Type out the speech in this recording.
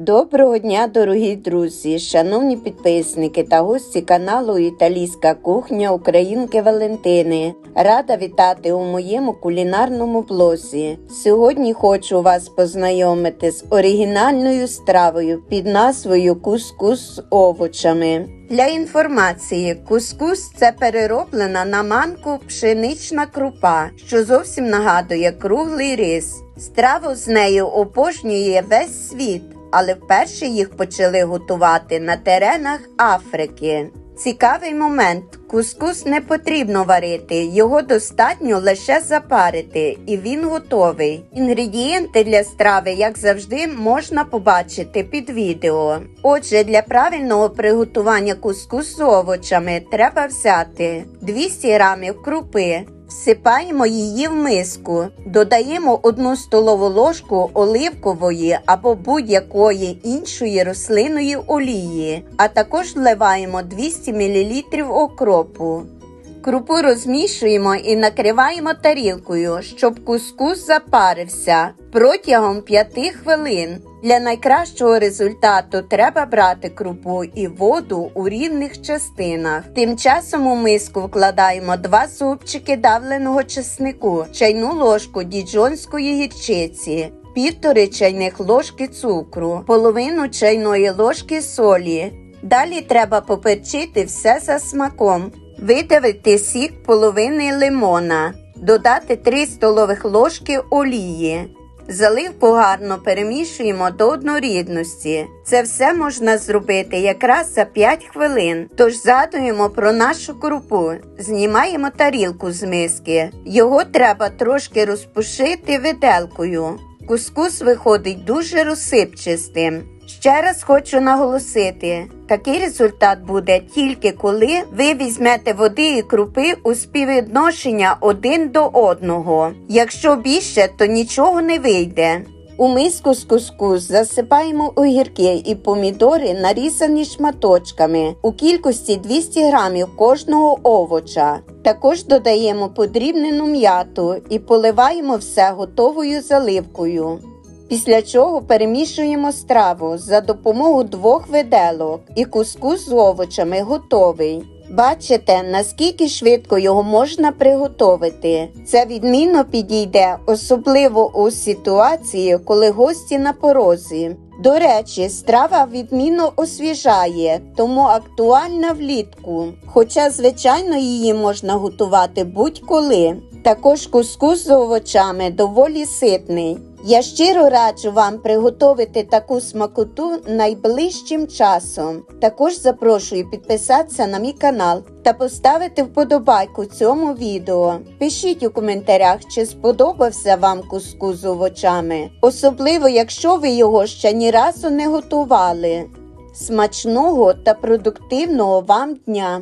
Доброго дня, дорогі друзі, шановні підписники та гості каналу Італійська кухня Українки Валентини. Рада вітати у моєму кулінарному блозі. Сьогодні хочу вас познайомити з оригінальною стравою під назвою Кускус з овочами. Для інформації, кускус це перероблена на манку пшенична крупа, що зовсім нагадує круглий рис. Страву з нею обожнює весь світ, але вперше їх почали готувати на теренах Африки. Цікавий момент: кускус не потрібно варити, його достатньо лише запарити, і він готовий. Інгредієнти для страви, як завжди, можна побачити під відео. Отже, для правильного приготування кускус з овочами треба взяти 200 г крупи. Всипаємо її в миску, додаємо 1 столову ложку оливкової або будь-якої іншої рослинної олії, а також вливаємо 200 мл окропу. Крупу розмішуємо і накриваємо тарілкою, щоб кускус запарився протягом 5 хвилин. Для найкращого результату треба брати крупу і воду у рівних частинах. Тим часом у миску вкладаємо 2 зубчики давленого чеснику, чайну ложку діджонської гірчиці, півтори чайних ложки цукру, половину чайної ложки солі. Далі треба поперчити все за смаком. Видавити сік половини лимона, додати 3 столових ложки олії. Заливку гарно перемішуємо до однорідності. Це все можна зробити якраз за 5 хвилин. Тож згадуємо про нашу крупу. Знімаємо тарілку з миски. Його треба трошки розпушити виделкою. Кускус виходить дуже розсипчастим. Ще раз хочу наголосити, такий результат буде тільки коли ви візьмете води і крупи у співвідношення один до одного. Якщо більше, то нічого не вийде. У миску з кускус засипаємо огірки і помідори, нарізані шматочками у кількості 200 грамів кожного овоча. Також додаємо подрібнену м'яту і поливаємо все готовою заливкою. Після чого перемішуємо страву за допомогою двох виделок і кускус з овочами готовий. Бачите, наскільки швидко його можна приготовити. Це відмінно підійде, особливо у ситуації, коли гості на порозі. До речі, страва відмінно освіжає, тому актуальна влітку. Хоча, звичайно, її можна готувати будь-коли. Також кускус з овочами доволі ситний. Я щиро раджу вам приготувати таку смакоту найближчим часом. Також запрошую підписатися на мій канал та поставити вподобайку цьому відео. Пишіть у коментарях, чи сподобався вам кускус з овочами, особливо якщо ви його ще ні разу не готували. Смачного та продуктивного вам дня!